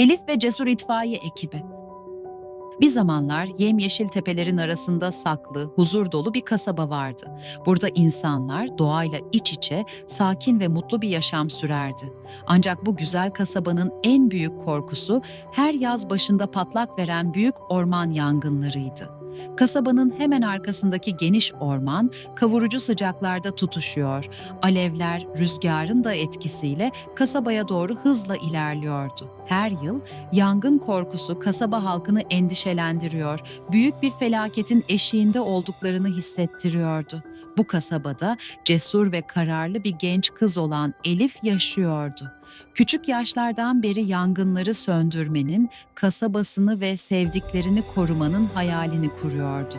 Elif ve Cesur İtfaiye ekibi. Bir zamanlar yemyeşil tepelerin arasında saklı, huzur dolu bir kasaba vardı. Burada insanlar doğayla iç içe, sakin ve mutlu bir yaşam sürerdi. Ancak bu güzel kasabanın en büyük korkusu her yaz başında patlak veren büyük orman yangınlarıydı. Kasabanın hemen arkasındaki geniş orman kavurucu sıcaklarda tutuşuyor. Alevler rüzgarın da etkisiyle kasabaya doğru hızla ilerliyordu. Her yıl yangın korkusu kasaba halkını endişelendiriyor, büyük bir felaketin eşiğinde olduklarını hissettiriyordu. Bu kasabada cesur ve kararlı bir genç kız olan Elif yaşıyordu. Küçük yaşlardan beri yangınları söndürmenin, kasabasını ve sevdiklerini korumanın hayalini kuruyordu.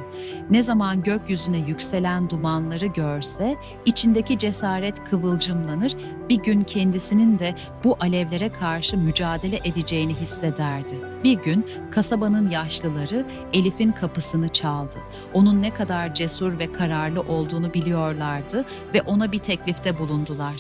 Ne zaman gökyüzüne yükselen dumanları görse, içindeki cesaret kıvılcımlanır, bir gün kendisinin de bu alevlere karşı mücadele edeceğini hissederdi. Bir gün kasabanın yaşlıları Elif'in kapısını çaldı. Onun ne kadar cesur ve kararlı olduğunu biliyorlardı ve ona bir teklifte bulundular.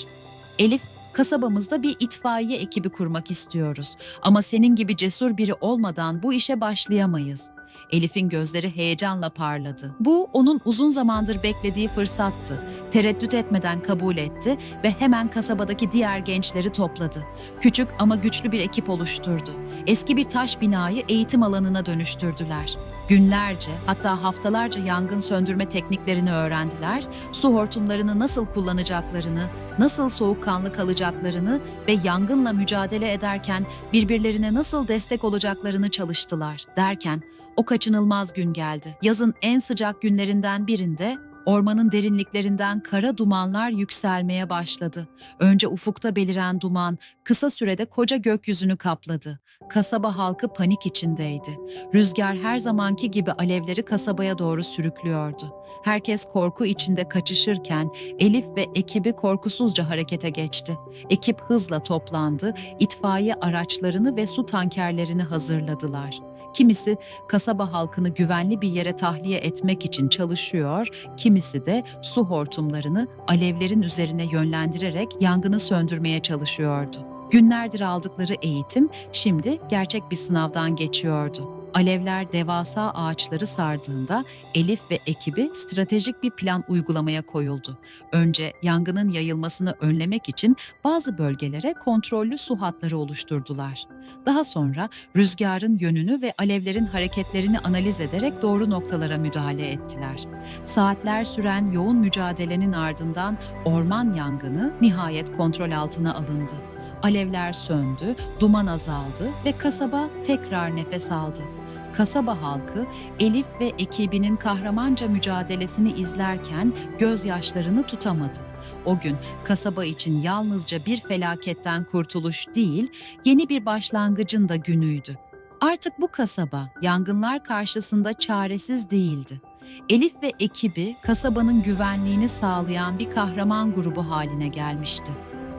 Elif, kasabamızda bir itfaiye ekibi kurmak istiyoruz ama senin gibi cesur biri olmadan bu işe başlayamayız. Elif'in gözleri heyecanla parladı. Bu onun uzun zamandır beklediği fırsattı. Tereddüt etmeden kabul etti ve hemen kasabadaki diğer gençleri topladı. Küçük ama güçlü bir ekip oluşturdu. Eski bir taş binayı eğitim alanına dönüştürdüler. Günlerce hatta haftalarca yangın söndürme tekniklerini öğrendiler, su hortumlarını nasıl kullanacaklarını, nasıl soğukkanlı kalacaklarını ve yangınla mücadele ederken birbirlerine nasıl destek olacaklarını çalıştılar. Derken o kaçınılmaz gün geldi. Yazın en sıcak günlerinden birinde ormanın derinliklerinden kara dumanlar yükselmeye başladı. Önce ufukta beliren duman kısa sürede koca gökyüzünü kapladı. Kasaba halkı panik içindeydi. Rüzgar her zamanki gibi alevleri kasabaya doğru sürüklüyordu. Herkes korku içinde kaçışırken Elif ve ekibi korkusuzca harekete geçti. Ekip hızla toplandı, itfaiye araçlarını ve su tankerlerini hazırladılar. Kimisi kasaba halkını güvenli bir yere tahliye etmek için çalışıyor, kimisi de su hortumlarını alevlerin üzerine yönlendirerek yangını söndürmeye çalışıyordu. Günlerdir aldıkları eğitim şimdi gerçek bir sınavdan geçiyordu. Alevler devasa ağaçları sardığında Elif ve ekibi stratejik bir plan uygulamaya koyuldu. Önce yangının yayılmasını önlemek için bazı bölgelere kontrollü su hatları oluşturdular. Daha sonra rüzgarın yönünü ve alevlerin hareketlerini analiz ederek doğru noktalara müdahale ettiler. Saatler süren yoğun mücadelenin ardından orman yangını nihayet kontrol altına alındı. Alevler söndü, duman azaldı ve kasaba tekrar nefes aldı. Kasaba halkı Elif ve ekibinin kahramanca mücadelesini izlerken gözyaşlarını tutamadı. O gün kasaba için yalnızca bir felaketten kurtuluş değil, yeni bir başlangıcın da günüydü. Artık bu kasaba yangınlar karşısında çaresiz değildi. Elif ve ekibi kasabanın güvenliğini sağlayan bir kahraman grubu haline gelmişti.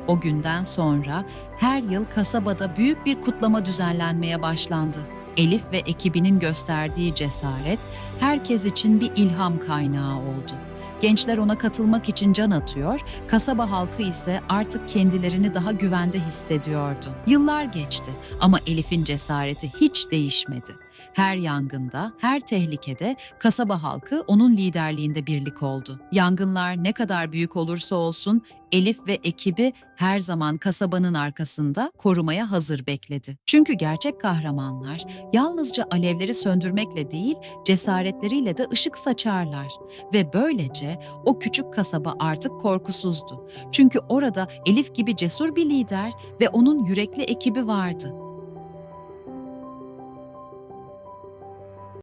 O günden sonra her yıl kasabada büyük bir kutlama düzenlenmeye başlandı. Elif ve ekibinin gösterdiği cesaret herkes için bir ilham kaynağı oldu. Gençler ona katılmak için can atıyor, kasaba halkı ise artık kendilerini daha güvende hissediyordu. Yıllar geçti ama Elif'in cesareti hiç değişmedi. Her yangında, her tehlikede kasaba halkı onun liderliğinde birlik oldu. Yangınlar ne kadar büyük olursa olsun Elif ve ekibi her zaman kasabanın arkasında korumaya hazır bekledi. Çünkü gerçek kahramanlar yalnızca alevleri söndürmekle değil, cesaretleriyle de ışık saçarlar ve böylece o küçük kasaba artık korkusuzdu. Çünkü orada Elif gibi cesur bir lider ve onun yürekli ekibi vardı.